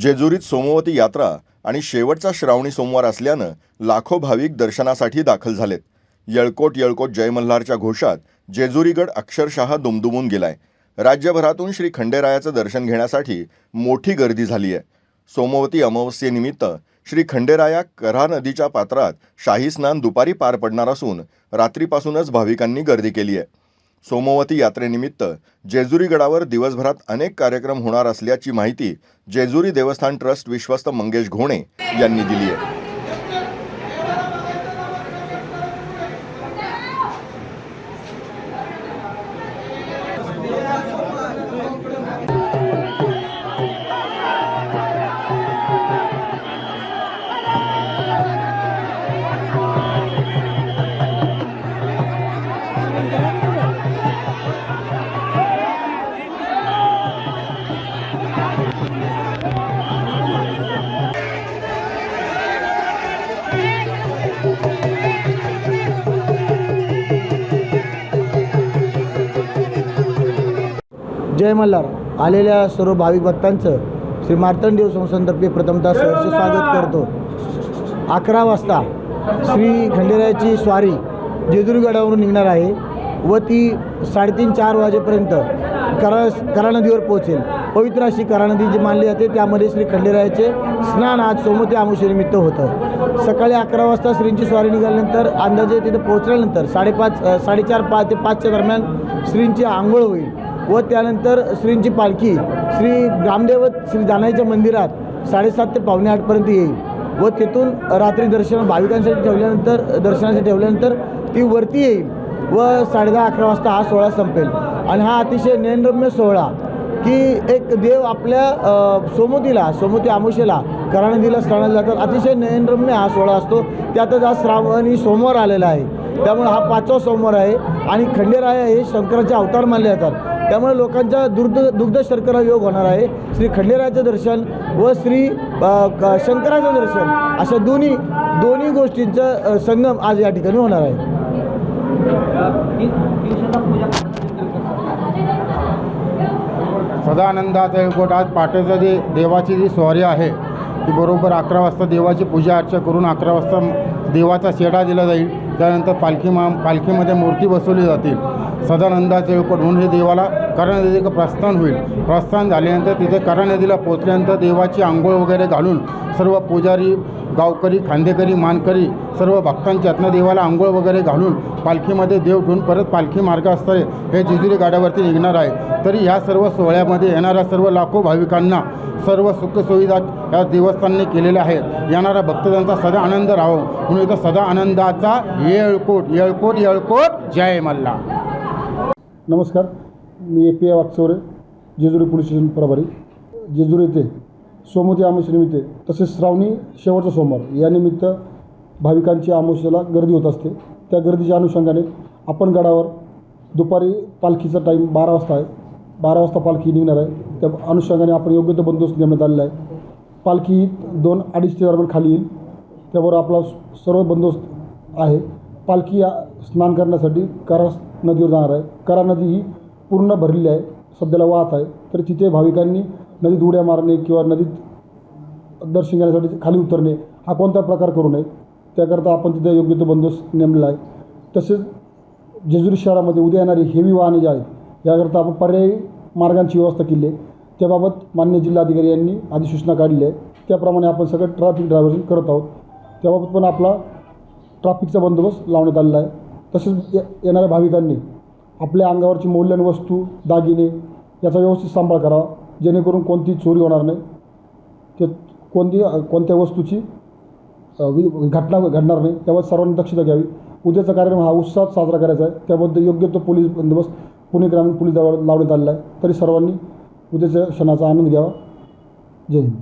जेजुरीत सोमवती यात्रा आणि शेवटचा श्रावणी सोमवार असल्यानं लाखो भाविक दर्शनासाठी दाखल झालेत. यळकोट यळकोट जयमल्हारच्या घोषात जेजुरीगड अक्षरशः दुमदुमून गेलाय. राज्यभरातून श्री खंडेरायाचं दर्शन घेण्यासाठी मोठी गर्दी झाली आहे. सोमवती अमावस्येनिमित्त श्री खंडेराया कऱ्हा नदीच्या पात्रात शाही स्नान दुपारी पार पडणार असून रात्रीपासूनच भाविकांनी गर्दी केली आहे. सोमवती यात्रेनिमित्त जेजुरी गडावर दिवसभरात अनेक कार्यक्रम होणार असल्याची माहिती जेजुरी देवस्थान ट्रस्ट विश्वस्त मंगेश घोणे यांनी दिली आहे. जय मल्हार. आलेल्या सर्व भाविक भक्तांचं श्री मार्तंडेव संस्थांतर्फे प्रथमतः सहर्ष स्वागत करतो. अकरा वाजता श्री खंडेरायाची स्वारी जेजुरी गडावरून निघणार आहे. व ती साडेतीन चार वाजेपर्यंत करा करा नदीवर पोहोचेल. पवित्र अशी करा नदी जी मानली जाते त्यामध्ये श्री खंडेरायाचे स्नान आज सोमवती आमुषेनिमित्त होतं. सकाळी अकरा वाजता श्रींची स्वारी निघाल्यानंतर अंदाजे तिथे पोहोचल्यानंतर साडेपाच साडेचार पाच ते पाचच्या दरम्यान श्रींची आंघोळ होईल. व त्यानंतर श्रींची पालखी श्री ग्रामदेवत श्री जानाईच्या मंदिरात साडेसात ते पावणे आठपर्यंत येईल. व तिथून रात्री दर्शन भाविकांसाठी ठेवल्यानंतर दर्शनासाठी ठेवल्यानंतर ती वरती येईल. व साडेदहा अकरा वाजता हा सोहळा संपेल. आणि हा अतिशय नयनरम्य सोहळा की एक देव आपल्या सोमतीला सोमती आमुषेला करा नदीला स्नानाला जातात. अतिशय नयनरम्य हा सोहळा असतो. त्यातच आज श्रावणी सोमवार आलेला आहे. त्यामुळे हा पाचवा सोमवार आहे आणि खंडेराया हे शंकराचे अवतार मानले जातात. त्यामुळे लोकांच्या दुर्द दुग्ध शर्करा योग होणार आहे. श्री खंडेरायाचं दर्शन व श्री क- शंकराचं दर्शन अशा दोन्ही दोन्ही गोष्टींचं संगम आज या ठिकाणी होणार आहे. सदानंदाचा एकवट आज पहाटेचं जे देवाची जी स्वारी आहे ती बरोबर अकरा वाजता देवाची पूजा अर्चा करून अकरा वाजता देवाचा शेडा दिला जाईल. त्यानंतर पालखी मा पालखीमध्ये मूर्ती बसवली जातील. सदानंदाचे एकवट म्हणून हे देवाला करणनदीचं प्रस्थान होईल. प्रस्थान झाल्यानंतर तिथे करणनदीला पोचल्यानंतर देवाची आंघोळ वगैरे घालून सर्व पुजारी गावकरी खांदेकरी मानकरी सर्व भक्तांच्या यातनं देवाला आंघोळ वगैरे घालून पालखीमध्ये देव ठेवून परत पालखी मार्गास्तरे हे जेजुरी गाड्यावरती निघणार आहे. तरी ह्या सर्व सोहळ्यामध्ये येणाऱ्या सर्व लाखो भाविकांना सर्व सुखसुविधा या देवस्थानने केलेल्या आहेत. येणाऱ्या भक्तजनांचा सदा आनंद राहो. म्हणून इथं सदा आनंदाचा येळकोट येळकोट येळकोट जय मल्ला. नमस्कार. मी A P I Wagchaure Jejuri police station प्रभारी. जेजुरी येथे सोमवती आमोशेनिमित्त तसेच श्रावणी शेवटचा सोमवार. या निमित्त भाविकांची आमोशेला गर्दी होत असते. त्या गर्दीच्या अनुषंगाने आपण गडावर दुपारी पालखीचा टाईम बारा वाजता आहे. बारा वाजता पालखी निघणार आहे. त्या अनुषंगाने आपण योग्य तो बंदोबस्त नेमण्यात आलेला आहे. पालखी दोन अडीचच्या दरम्यान खाली येईल. त्यावर आपला सर्व बंदोबस्त आहे. पालखी स्नान करण्यासाठी करा नदीवर जाणार आहे. करा नदी ही पूर्ण भरलेली आहे. सध्याला वाहत आहे. तर तिथे भाविकांनी नदीत उड्या मारणे किंवा नदीत दर्शन घेण्यासाठी खाली उतरणे हा कोणता प्रकार करू नये? त्याकरता आपण तिथं योग्य तो बंदोबस्त नेमलेला आहे. तसेच जेजुरी शहरामध्ये उद्या येणारी हेवी वाहने जे आहेत याकरता आपण पर्यायी मार्गांची व्यवस्था केली आहे. त्याबाबत मान्य जिल्हाधिकारी यांनी अधिसूचना काढली आहे. त्याप्रमाणे आपण सगळं ट्रॅफिक ड्रायव्हर्जन करत आहोत. त्याबाबत पण आपला ट्रॅफिकचा बंदोबस्त लावण्यात आलेला आहे. तसेच ये येणाऱ्या भाविकांनी आपल्या अंगावरची मौल्यवान वस्तू दागिने याचा व्यवस्थित सांभाळ करावा. जेणेकरून कोणती चोरी होणार नाही. ते कोणती कोणत्या वस्तूची वि- घटना घडणार नाही त्याबाबत सर्वांनी दक्षता घ्यावी. उद्याचा कार्यक्रम हा उत्साहात साजरा करायचा आहे. त्याबद्दल योग्य तो पोलीस बंदोबस्त पुणे ग्रामीण पोलीस दलावर लावण्यात आलेला आहे. तरी सर्वांनी उद्याच्या क्षणाचा आनंद घ्यावा. जय हिंद.